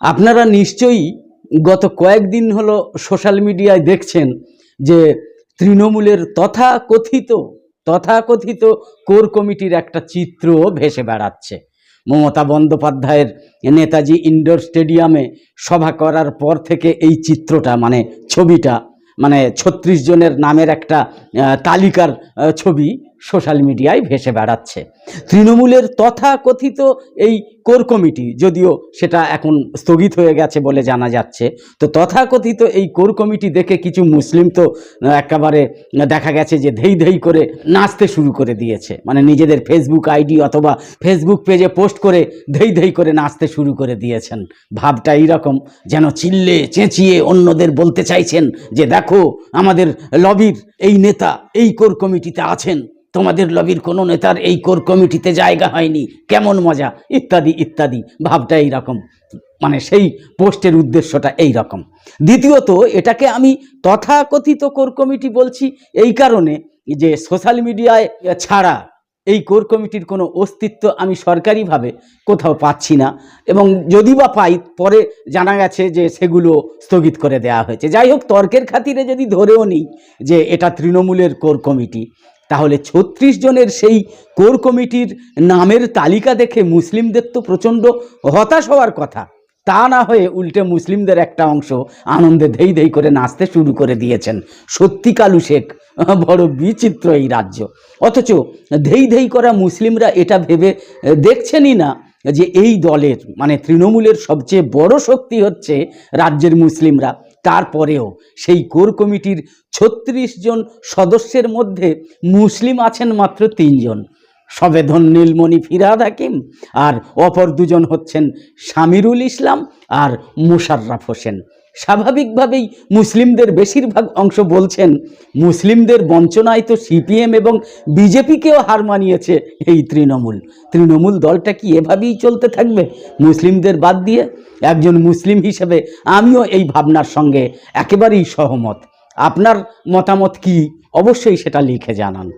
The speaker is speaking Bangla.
আপনারা নিশ্চয়ই গত কয়েকদিন হলো সোশ্যাল মিডিয়ায় দেখছেন যে তৃণমূলের তথা তথাকথিত তথাকথিত কোর কমিটির একটা চিত্র ভেসে বেড়াচ্ছে। মমতা বন্দ্যোপাধ্যায়ের নেতাজি ইনডোর স্টেডিয়ামে সভা করার পর থেকে এই চিত্রটা মানে ছবিটা মানে ছত্রিশ জনের নামের একটা তালিকার ছবি সোশ্যাল মিডিয়ায় ভেসে বেড়াচ্ছে। তৃণমূলের তথাকথিত এই কোর কমিটি, যদিও সেটা এখন স্থগিত হয়ে গেছে বলে জানা যাচ্ছে, তো তথাকথিত এই কোর কমিটি দেখে কিছু মুসলিম তো একেবারে দেখা গেছে যে ধেই ধেই করে নাচতে শুরু করে দিয়েছে। মানে নিজেদের ফেসবুক আইডি অথবা ফেসবুক পেজে পোস্ট করে ধেই ধেই করে নাচতে শুরু করে দিয়েছেন। ভাবটা এইরকম, যেন চিল্লে চেঁচিয়ে অন্যদের বলতে চাইছেন যে, দেখো, আমাদের লবির এই নেতা এই কোর কমিটিতে আছেন। তোমাদের লবির কোনো নেতার এই কোর কমিটিতে জায়গা হয়নি। কেমন মজা? ইত্যাদি ইত্যাদি। ভাবটা এইরকম মানে সেই পোস্টের উদ্দেশ্যটা এই রকম। দ্বিতীয়ত, এটাকে আমি তথাকথিত কোর কমিটি বলছি এই কারণে যে সোশ্যাল মিডিয়ায় ছাড়া এই কোর কমিটির কোনো অস্তিত্ব আমি সরকারিভাবে কোথাও পাচ্ছি না। এবং যদি বা পাই, পরে জানা গেছে যে সেগুলো স্থগিত করে দেওয়া হয়েছে। যাই হোক, তর্কের খাতিরে যদি ধরেও নিই যে এটা তৃণমূলের কোর কমিটি, তাহলে ছত্রিশ জনের সেই কোর কমিটির নামের তালিকা দেখে মুসলিমদের তো প্রচণ্ড হতাশ হওয়ার কথা। তা না হয়ে উল্টে মুসলিমদের একটা অংশ আনন্দে ধেই ধেই করে নাচতে শুরু করে দিয়েছেন। সত্যি কালু শেখ, বড় বিচিত্র এই রাজ্য। অথচ ধেই ধেই করা মুসলিমরা এটা ভেবে দেখছেনই না যে এই দলের মানে তৃণমূলের সবচেয়ে বড় শক্তি হচ্ছে রাজ্যের মুসলিমরা। তারপরেও সেই কোর কমিটির ছত্রিশ জন সদস্যের মধ্যে মুসলিম আছেন মাত্র তিনজন। সবেধন নীলমণি ফিরাদ হাকিম আর অপর দুজন হচ্ছেন শামিরুল ইসলাম আর মুশাররাফ হোসেন। স্বাভাবিকভাবেই মুসলিমদের বেশিরভাগ অংশ বলছেন, মুসলিমদের বঞ্চনায় তো সিপিএম এবং বিজেপিকেও হার মানিয়েছে এই তৃণমূল। তৃণমূল দলটা কি এভাবেই চলতে থাকবে? মুসলিমদের বাদ দিয়ে একজন মুসলিম হিসেবে আমিও এই ভাবনার সঙ্গে একেবারেই সহমত। আপনার মতামত কি? অবশ্যই সেটা লিখে জানান।